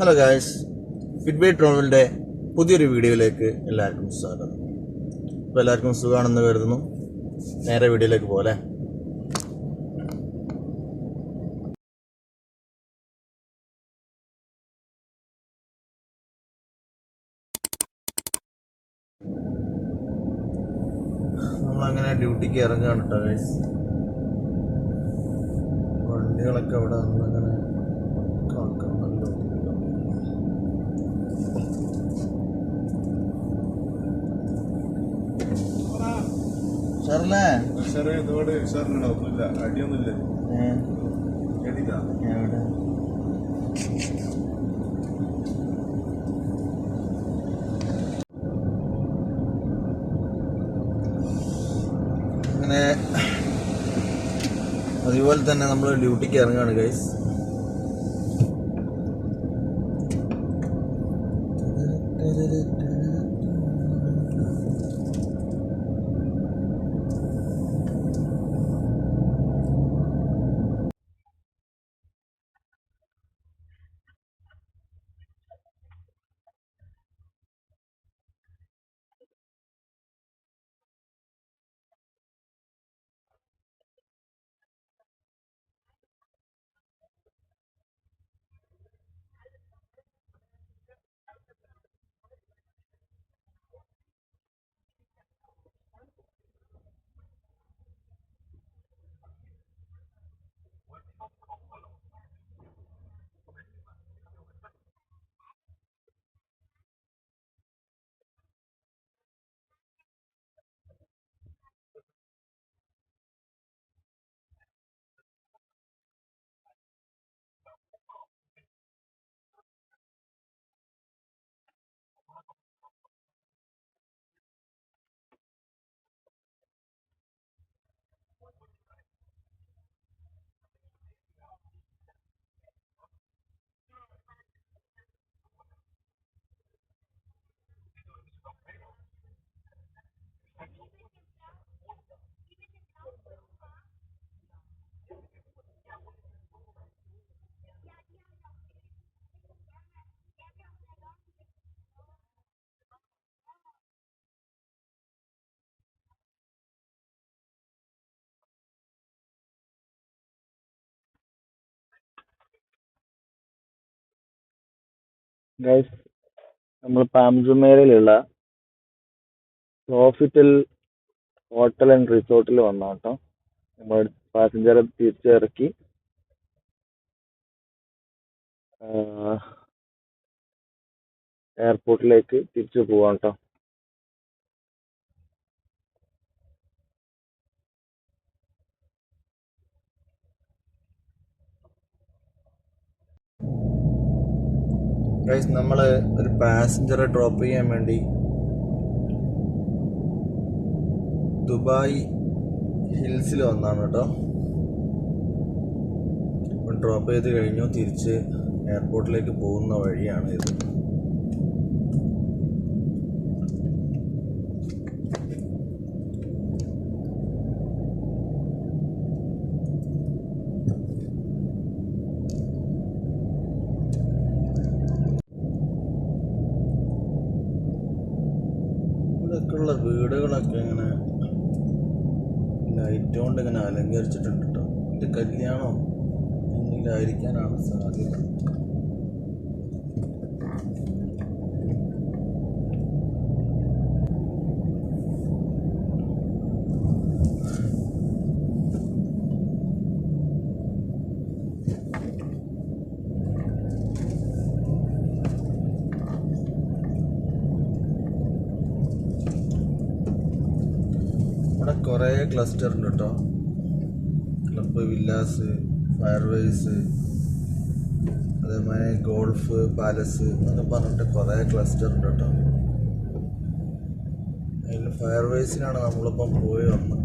Hello guys ഫിറ്റ്ബൈ ട്രോമിന്റെ പുതിയൊരു വീഡിയോയിലേക്ക് എല്ലാവർക്കും സ്വാഗതം. അപ്പോൾ എല്ലാവർക്കും സുഖമാണെന്ന് കരുതുന്നു. നേരെ വീഡിയോയിലേക്ക് പോലെ നമ്മളങ്ങനെ ഡ്യൂട്ടിക്ക് ഇറങ്ങുകയാണ് കേട്ടോ ഗൈസ് വണ്ടികളൊക്കെ അവിടെ വന്നങ്ങനെ അടിയൊന്നുമില്ല. എവിടെ? അങ്ങനെ അതുപോലെ തന്നെ നമ്മൾ ഡ്യൂട്ടിക്ക് ഇറങ്ങുകയാണ് ഗൈസ് ഗൈസ് നമ്മൾ പാംജുമേരയിലുള്ള സോഫിറ്റൽ ഹോട്ടൽ ആൻഡ് റിസോർട്ടിൽ വന്ന കേട്ടോ നമ്മൾ പാസഞ്ചറെ തിരിച്ചിറക്കി. എയർപോർട്ടിലേക്ക് തിരിച്ചു പോവാം കേട്ടോ ഗൈസ് നമ്മൾ ഒരു പാസഞ്ചറെ ഡ്രോപ്പ് ചെയ്യാൻ വേണ്ടി ദുബായ് ഹിൽസിൽ വന്നാണ് കേട്ടോ. ഡ്രോപ്പ് ചെയ്ത് കഴിഞ്ഞു തിരിച്ച് എയർപോർട്ടിലേക്ക് പോകുന്ന വഴിയാണ് ഇത്. കൊണ്ട് ഇങ്ങനെ അലങ്കരിച്ചിട്ടുണ്ട് കേട്ടോ ഇത് കല്യാണം എന്നിലായിരിക്കാനാണ് സാധ്യത. കുറേ ക്ലസ്റ്റർ ഉണ്ട് കേട്ടോ ക്ലബ്ബ് വില്ലാസ് ഫയർവേസ് അതേമാതിരി ഗോൾഫ് പാലസ് എന്നൊക്കെ പറഞ്ഞിട്ട് കുറേ ക്ലസ്റ്റർ ഉണ്ട് കേട്ടോ അതിൽ ഫയർവേസിനാണ് നമ്മളിപ്പം പോയി വന്നത്.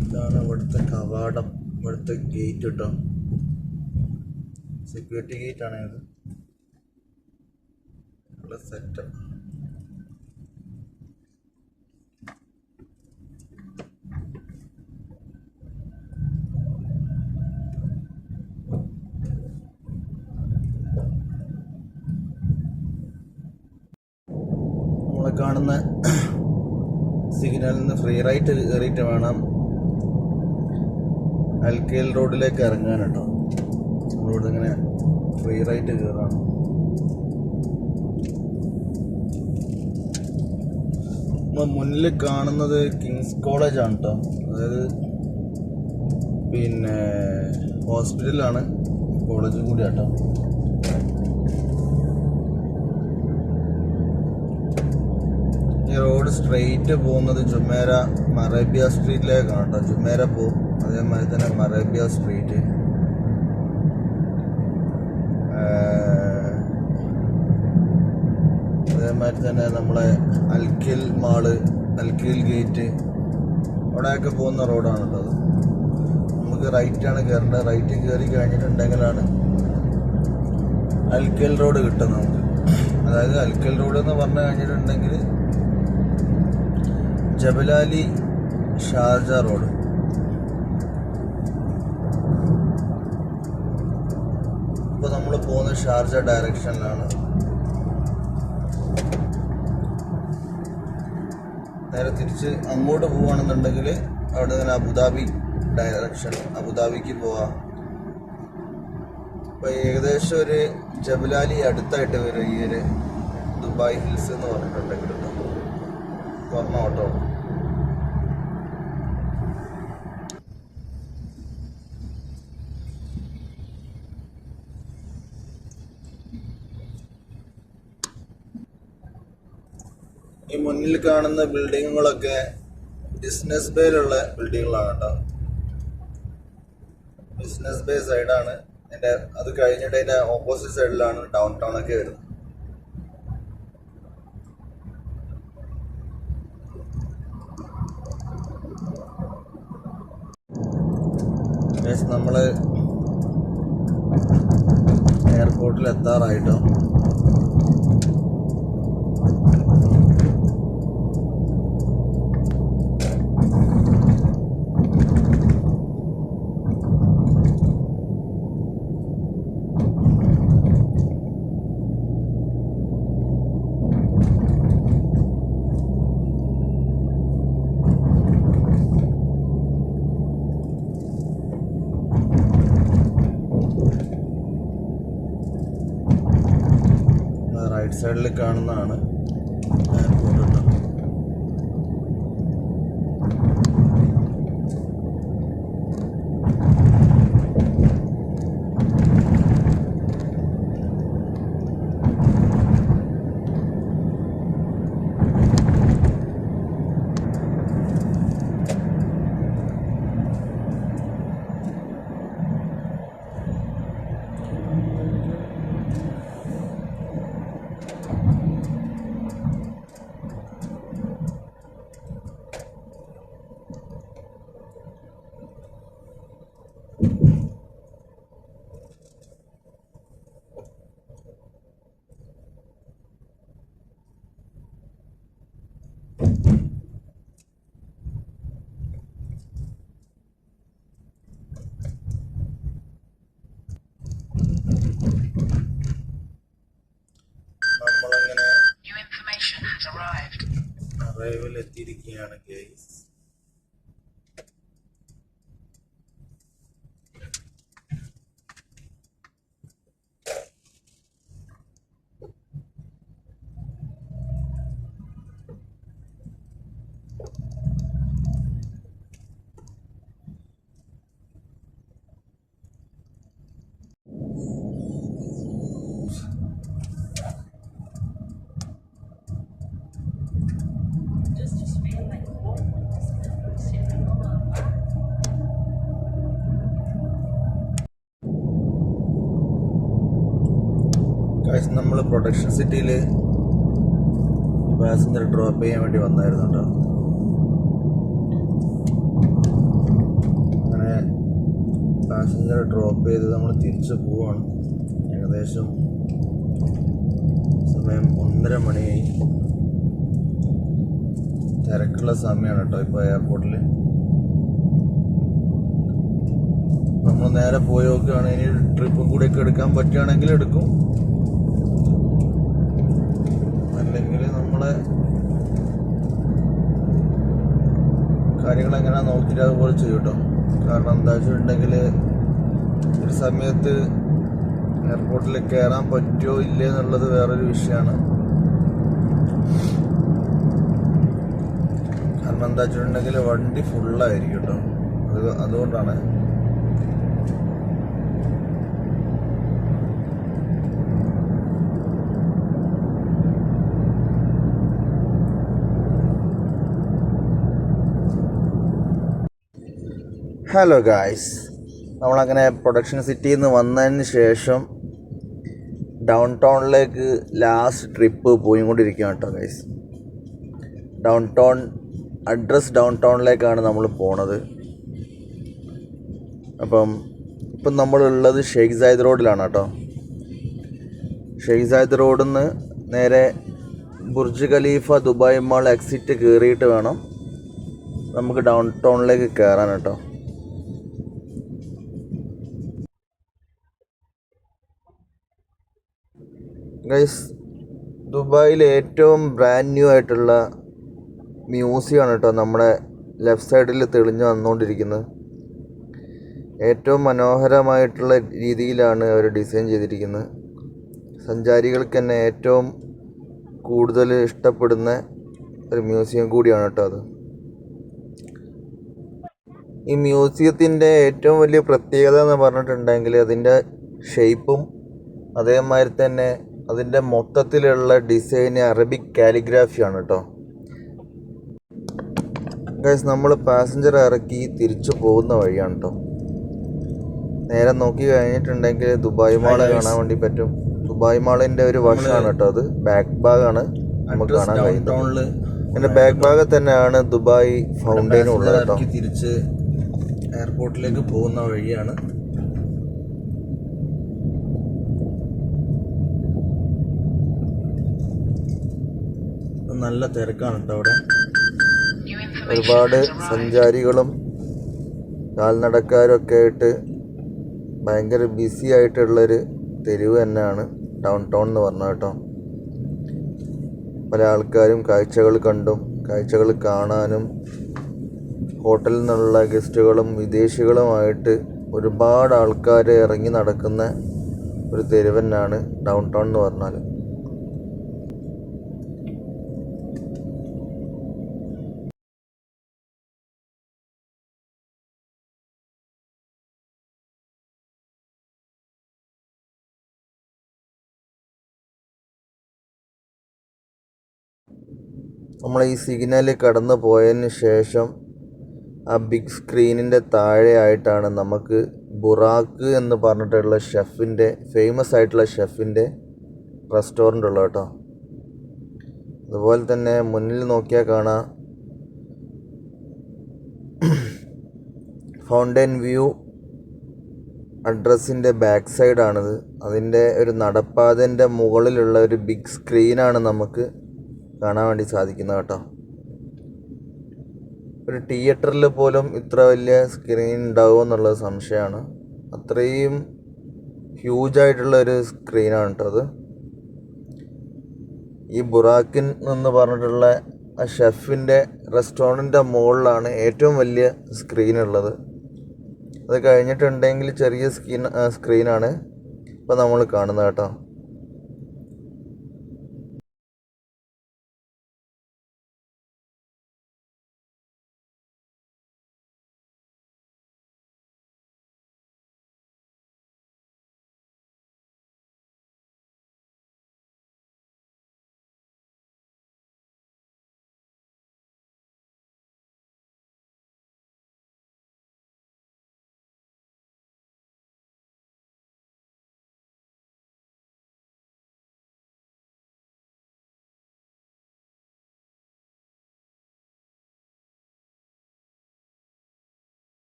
ഇതാണ് ഇവിടുത്തെ കവാടം ഇവിടുത്തെ ഗേറ്റ് കേട്ടോ സെക്യൂരിറ്റി ഗേറ്റ് ആണ് ഇത് സെറ്റപ്പ് കാണുന്ന സിഗ്നലിൽ നിന്ന് ഫ്രീ റൈറ്റ് കയറിയിട്ട് വേണം അൽക്കേൽ റോഡിലേക്ക് ഇറങ്ങാൻ കേട്ടോ. നമ്മളിവിടെ ഇങ്ങനെ ഫ്രീ റൈറ്റ് കയറാണ്. മുന്നിൽ കാണുന്നത് കിങ്സ് കോളേജ് ആണ് കേട്ടോ അതായത് പിന്നെ ഹോസ്പിറ്റലാണ് കോളേജും കൂടി കേട്ടോ ഈ റോഡ് സ്ട്രെയിറ്റ് പോകുന്നത് ജുമേര മറേബ്യ സ്ട്രീറ്റിലേക്കാണ് കേട്ടോ ജുമേര പോവും അതേമാതിരി തന്നെ മറേബ്യ സ്ട്രീറ്റ് അതേമാതിരി തന്നെ നമ്മളെ അൽക്കിൽ മാൾ അൽക്കിൽ ഗേറ്റ് അവിടെയൊക്കെ പോകുന്ന റോഡാണ് കേട്ടോ നമുക്ക് റൈറ്റാണ് കയറേണ്ടത് റൈറ്റ് കയറി കഴിഞ്ഞിട്ടുണ്ടെങ്കിലാണ് അൽക്കൽ റോഡ് കിട്ടുന്നത് നമുക്ക്. അതായത് അൽക്കൽ റോഡ് എന്ന് പറഞ്ഞു കഴിഞ്ഞിട്ടുണ്ടെങ്കിൽ ജബലാലി ഷാർജ റോഡ്. ഇപ്പൊ നമ്മൾ പോകുന്ന ഷാർജ ഡയറക്ഷനിലാണ്. നേരെ തിരിച്ച് അങ്ങോട്ട് പോവുകയാണെന്നുണ്ടെങ്കിൽ അവിടെ നിന്ന് അബുദാബി ഡയറക്ഷൻ അബുദാബിക്ക് പോവാം. അപ്പോൾ ഏകദേശം ഒരു ജബലാലി അടുത്തായിട്ട് വരും ഈ ഒരു ദുബായ് ഹിൽസ് എന്ന് പറഞ്ഞിട്ടുണ്ടെങ്കിൽ. കുറഞ്ഞ ഓട്ടോ. ഈ മുന്നിൽ കാണുന്ന ബിൽഡിങ്ങുകളൊക്കെ ബിസിനസ് ബേയിലുള്ള ബിൽഡിങ്ങുകളാണ് കേട്ടോ ബിസിനസ് ബേ സൈഡാണ് എന്റെ അത് കഴിഞ്ഞിട്ട് അതിന്റെ ഓപ്പോസിറ്റ് സൈഡിലാണ് ഡൗൺ ടൗൺ ഒക്കെ വരുന്നത്. നമ്മൾ എയർപോർട്ടിൽ എത്താറായിട്ടോ റൈറ്റ് സൈഡിൽ കാണുന്നതാണ് എയർപോർട്ട് കേട്ടോ has arrived. അറൈവൽ എത്തിയിരിക്കുകയാണ് ഗൈസ് പ്രൊഡക്ഷൻ സിറ്റിയിൽ പാസഞ്ചർ ഡ്രോപ്പ് ചെയ്യാൻ വേണ്ടി വന്നായിരുന്നു കേട്ടോ അങ്ങനെ പാസഞ്ചർ ഡ്രോപ്പ് ചെയ്ത് നമ്മൾ തിരിച്ചു പോവാണ്. ഏകദേശം സമയം ഒന്നര മണിയായി. തിരക്കുള്ള സമയമാണ് കേട്ടോ ഇപ്പോൾ എയർപോർട്ടിൽ നമ്മൾ നേരെ പോയി നോക്കുകയാണ് ഇനി ട്രിപ്പും കൂടെയൊക്കെ എടുക്കാൻ പറ്റുകയാണെങ്കിൽ എടുക്കും. കാര്യങ്ങൾ എങ്ങനെ നോക്കിയിട്ട് അതുപോലെ ചെയ്യും കേട്ടോ കാരണം എന്താ വെച്ചിട്ടുണ്ടെങ്കിൽ ഒരു സമയത്ത് എയർപോർട്ടിൽ കയറാൻ പറ്റുമോ ഇല്ലേ എന്നുള്ളത് വേറൊരു വിഷയമാണ് കാരണം എന്താ വെച്ചിട്ടുണ്ടെങ്കിൽ വണ്ടി ഫുള്ളായിരിക്കും കേട്ടോ അത് അതുകൊണ്ടാണ് ഹലോ ഗായ്സ് നമ്മളങ്ങനെ പ്രൊഡക്ഷൻ സിറ്റിയിൽ നിന്ന് വന്നതിന് ശേഷം ഡൗൺ ടൗണിലേക്ക് ലാസ്റ്റ് ട്രിപ്പ് പോയിക്കൊണ്ടിരിക്കുകയാണ് കേട്ടോ ഗൈസ് ഡൗൺ ടൗൺ അഡ്രസ് ഡൗൺ ടൗണിലേക്കാണ് നമ്മൾ പോണത്. അപ്പം ഇപ്പം നമ്മളുള്ളത് ഷെയ്ഖ് സായിദ് റോഡിലാണ് കേട്ടോ ഷെയ്ഖ് സായിദ് റോഡിൽ നിന്ന് നേരെ Burj Khalifa Dubai Mall exit കയറിയിട്ട് വേണം നമുക്ക് ഡൗൺ ടൗണിലേക്ക് കയറാൻ കേട്ടോ ഗൈസ് ദുബായിൽ ഏറ്റവും ബ്രാൻഡ് ന്യൂ ആയിട്ടുള്ള മ്യൂസിയമാണ് കേട്ടോ നമ്മുടെ ലെഫ്റ്റ് സൈഡിൽ തെളിഞ്ഞു വന്നുകൊണ്ടിരിക്കുന്നത്. ഏറ്റവും മനോഹരമായിട്ടുള്ള രീതിയിലാണ് അവർ ഡിസൈൻ ചെയ്തിരിക്കുന്നത്. സഞ്ചാരികൾക്ക് തന്നെ ഏറ്റവും കൂടുതൽ ഇഷ്ടപ്പെടുന്ന ഒരു മ്യൂസിയം കൂടിയാണ് കേട്ടോ അത്. ഈ മ്യൂസിയത്തിന്റെ ഏറ്റവും വലിയ പ്രത്യേകത എന്ന് പറഞ്ഞിട്ടുണ്ടെങ്കിൽ അതിന്റെ ഷേപ്പും അതേമാതിരി തന്നെ അതിന്റെ മൊത്തത്തിലുള്ള ഡിസൈൻ അറബിക് കാലിഗ്രാഫിയാണ് കേട്ടോ. ഗൈസ് നമ്മൾ പാസഞ്ചർ ഇറക്കി തിരിച്ചു പോകുന്ന വഴിയാണ് കേട്ടോ. നേരെ നോക്കി കഴിഞ്ഞിട്ടുണ്ടെങ്കിൽ ദുബായ് മാൾ കാണാൻ വേണ്ടി പറ്റും. ദുബായ് മാളിന്റെ ഒരു വശമാണ് കേട്ടോ അത്. ബാക്ക് ഭാഗമാണ് നമുക്ക് കാണാൻ കഴിയുന്നത്. എന്റെ ബാക്ക് ഭാഗത്ത് തന്നെയാണ് ദുബായ് ഫൗണ്ടൈനും ഉള്ളത് കേട്ടോ. തിരിച്ച് എയർപോർട്ടിലേക്ക് പോകുന്ന വഴിയാണ്. നല്ല തിരക്കാണ് കേട്ടോ അവിടെ ഒരുപാട്. സഞ്ചാരികളും കാൽനടക്കാരും ഒക്കെ ആയിട്ട് ഭയങ്കര ബിസി ആയിട്ടുള്ളൊരു തെരുവ് തന്നെയാണ് ഡൗൺ ടൗൺ എന്ന് പറഞ്ഞത് കേട്ടോ പല ആൾക്കാരും കാഴ്ചകൾ കണ്ടും കാഴ്ചകൾ കാണാനും ഹോട്ടലിൽ നിന്നുള്ള ഗസ്റ്റുകളും വിദേശികളുമായിട്ട് ഒരുപാട് ആൾക്കാർ ഇറങ്ങി നടക്കുന്ന ഒരു തെരുവന്നാണ് ഡൗൺ ടൗൺ എന്ന് പറഞ്ഞാൽ നമ്മൾ ഈ സിഗ്നൽ കടന്നു പോയതിന് ശേഷം ആ ബിഗ് സ്ക്രീനിന്റെ താഴെയായിട്ടാണ് നമുക്ക് ബുറാക്ക് എന്ന് പറഞ്ഞിട്ടുള്ള ഷെഫിന്റെ ഫേമസ് ആയിട്ടുള്ള ഷെഫിന്റെ റെസ്റ്റോറന്റ് ഉള്ളത് കേട്ടോ. അതുപോലെ തന്നെ മുന്നിൽ നോക്കിയാൽ കാണാം. ഫൗണ്ടൻ വ്യൂ അഡ്രസ്സിന്റെ ബാക്ക് സൈഡാണിത് അതിന്റെ ഒരു നടപ്പാതന്റെ മുകളിലുള്ള ഒരു ബിഗ് സ്ക്രീനാണ് നമുക്ക് കാണാൻ വേണ്ടി സാധിക്കുന്നത് കേട്ടോ. ഒരു തിയേറ്ററിൽ പോലും ഇത്ര വലിയ സ്ക്രീൻ ഉണ്ടാവുമോ എന്നുള്ളത് സംശയമാണ്. അത്രയും ഹ്യൂജ് ആയിട്ടുള്ള ഒരു സ്ക്രീനാണ് കേട്ടോ അത്. ഈ ബുറാക്കിൻ എന്ന് പറഞ്ഞിട്ടുള്ള ആ ഷെഫിന്റെ റെസ്റ്റോറന്റിന്റെ മുകളിലാണ് ഏറ്റവും വലിയ സ്ക്രീൻ ഉള്ളത്. അത് കഴിഞ്ഞിട്ടുണ്ടെങ്കിൽ ചെറിയ സ്ക്രീൻ സ്ക്രീനാണ് ഇപ്പോൾ നമ്മൾ കാണുന്നത് കേട്ടോ.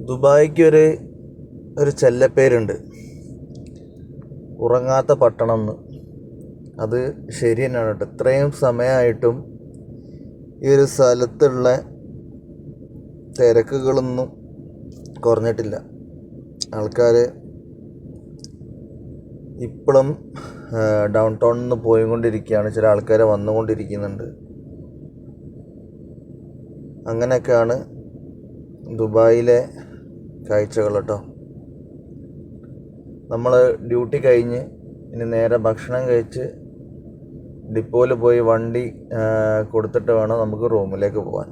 ദുബായിക്ക് ഒരു ഒരു ചെല്ലപ്പേരുണ്ട്. ഉറങ്ങാത്ത പട്ടണം എന്ന്. അത് ശരി തന്നെയാണ് കേട്ടോ. ഇത്രയും സമയമായിട്ടും ഈ ഒരു സ്ഥലത്തുള്ള തിരക്കുകളൊന്നും കുറഞ്ഞിട്ടില്ല. ആൾക്കാർ ഇപ്പോഴും ഡൗൺ ടൗണിൽ നിന്ന് പോയിക്കൊണ്ടിരിക്കുകയാണ്. ചില ആൾക്കാർ വന്നുകൊണ്ടിരിക്കുന്നുണ്ട്. അങ്ങനെയൊക്കെയാണ് ദുബായിലെ കാഴ്ചകൾ കേട്ടോ നമ്മൾ ഡ്യൂട്ടി കഴിഞ്ഞ് ഇനി നേരെ ഭക്ഷണം കഴിച്ച് ഡിപ്പോയിൽ പോയി വണ്ടി കൊടുത്തിട്ട് വേണം നമുക്ക് റൂമിലേക്ക് പോകാൻ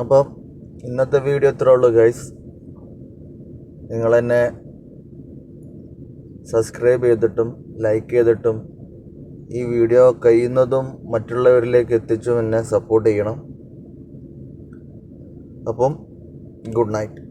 അപ്പം ഇന്നത്തെ വീഡിയോ ഇത്രേ ഉള്ളൂ ഗൈസ് നിങ്ങൾ എന്നെ സബ്സ്ക്രൈബ് ചെയ്തിട്ടും ലൈക്ക് ചെയ്തിട്ടും ഈ വീഡിയോ കഴിയുന്നതും മറ്റുള്ളവരിലേക്ക് എത്തിച്ചും എന്നെ സപ്പോർട്ട് ചെയ്യണം. അപ്പം ഗുഡ് നൈറ്റ്